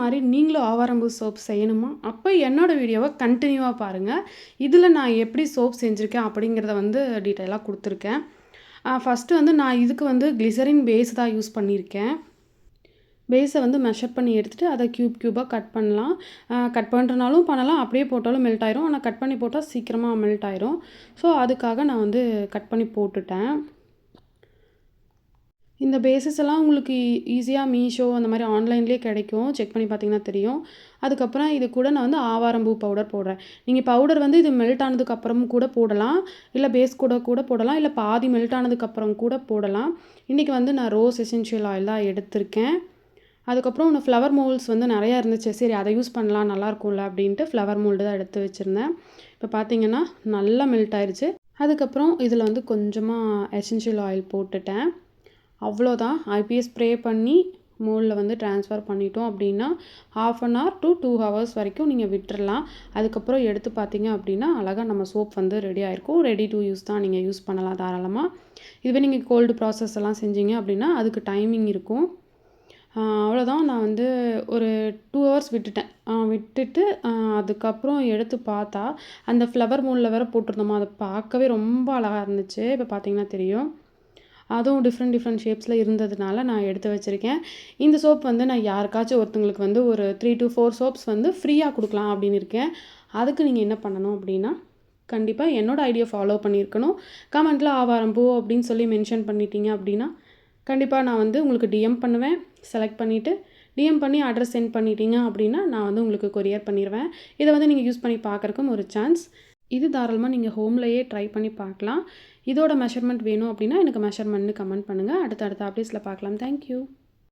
மாதிரி நீங்களும் ஆவாரம்பூ சோப் செய்யணுமா? அப்போ என்னோடய வீடியோவை கண்டினியூவாக பாருங்கள் இதில் நான் எப்படி சோப் செஞ்சுருக்கேன் அப்படிங்கிறத வந்து டீட்டெயிலாக கொடுத்துருக்கேன். ஃபஸ்ட்டு வந்து நான் இதுக்கு வந்து கிளிசரின் பேஸ் தான் யூஸ் பண்ணியிருக்கேன். பேஸை வந்து மெஷர் பண்ணி எடுத்துகிட்டு அதை க்யூப் க்யூபாக கட் பண்ணலாம். கட் பண்ணுறனாலும் பண்ணலாம். அப்படியே போட்டாலும் மெல்ட் ஆயிரும். ஆனால் கட் பண்ணி போட்டால் சீக்கிரமாக மெல்ட் ஆயிரும். ஸோ அதுக்காக நான் வந்து கட் பண்ணி போட்டுட்டேன். இந்த பேஸஸ் எல்லாம் உங்களுக்கு ஈஸியாக மீஷோ அந்த மாதிரி ஆன்லைன்லேயே கிடைக்கும். செக் பண்ணி பார்த்தீங்கன்னா தெரியும். அதுக்கப்புறம் இது கூட நான் வந்து ஆவாரம்பூ பவுடர் போடுறேன். நீங்கள் பவுடர் வந்து இது மெல்ட் ஆனதுக்கப்புறமும் கூட போடலாம். இல்லை பேஸ் கூட கூட போடலாம். இல்லை பாதி மெல்ட் ஆனதுக்கப்புறம் கூட போடலாம். இன்றைக்கி வந்து நான் ரோஸ் எசென்ஷியல் ஆயில் தான் எடுத்திருக்கேன். அதுக்கப்புறம் இன்னும் ஃப்ளவர் மோல்ஸ் வந்து நிறையா இருந்துச்சு. சரி அதை யூஸ் பண்ணலாம். நல்லாயிருக்கும்ல அப்படின்ட்டு ஃப்ளவர் மோல்டு தான் எடுத்து வச்சுருந்தேன். இப்போ பார்த்தீங்கன்னா நல்லா மெல்ட் ஆயிடுச்சு அதுக்கப்புறம் இதில் வந்து கொஞ்சமாக எசென்ஷியல் ஆயில் போட்டுட்டேன். அவ்வளோதான். ஐபிஎஸ் ஸ்ப்ரே பண்ணி மோல்டில் வந்து ட்ரான்ஸ்ஃபர் பண்ணிட்டோம் அப்படின்னா half an hour to two hours வரைக்கும் நீங்கள் விட்டுறலாம். அதுக்கப்புறம் எடுத்து பார்த்தீங்க அப்படின்னா அழகாக நம்ம சோப் வந்து ரெடி ஆகிருக்கும் ரெடி டு யூஸ் தான் நீங்கள் யூஸ் பண்ணலாம் தாராளமாக இதுவே நீங்கள் கோல்டு ப்ராசஸ் எல்லாம் செஞ்சீங்க அப்படின்னா அதுக்கு டைமிங் இருக்கும். அவ்வளோதான். நான் வந்து ஒரு டூ ஹவர்ஸ் விட்டுட்டேன். விட்டுட்டு அதுக்கப்புறம் எடுத்து பார்த்தா அந்த ஃப்ளவர் மூலில் வேறு போட்டிருந்தோமா அதை பார்க்கவே ரொம்ப அழகாக இருந்துச்சு. இப்போ பார்த்தீங்கன்னா தெரியும். அதுவும் டிஃப்ரெண்ட் டிஃப்ரெண்ட் ஷேப்ஸில் இருந்ததுனால நான் எடுத்து வச்சுருக்கேன். இந்த சோப் வந்து நான் யாருக்காச்சும் ஒருத்தங்களுக்கு வந்து ஒரு த்ரீ டு ஃபோர் சோப்ஸ் வந்து ஃப்ரீயாக கொடுக்கலாம் அப்படின்னு இருக்கேன். அதுக்கு நீங்கள் என்ன பண்ணணும் அப்படின்னா கண்டிப்பாக என்னோடய ஐடியா ஃபாலோ பண்ணியிருக்கணும். கமெண்ட்டில் ஆவாரம் பூ அப்படின்னு சொல்லி மென்ஷன் பண்ணிட்டீங்க அப்படின்னா கண்டிப்பாக நான் வந்து உங்களுக்கு டிஎம் பண்ணுவேன். செலக்ட் பண்ணிவிட்டு டிஎம் பண்ணி அட்ரஸ் சென்ட் பண்ணிட்டீங்க அப்படின்னா நான் வந்து உங்களுக்கு கொரியர் பண்ணிடுவேன் இதை வந்து நீங்கள் யூஸ் பண்ணி பார்க்குறக்கும் ஒரு சான்ஸ் இது தாராளமாக நீங்கள் ஹோம்லையே ட்ரை பண்ணி பார்க்கலாம். இதோட மெஷர்மெண்ட் வேணும் அப்படின்னா எனக்கு மெஷர்மெண்ட்னு கமெண்ட் பண்ணுங்கள் அடுத்த அடுத்த அப்டேட்ஸில் பார்க்கலாம். தேங்க்யூ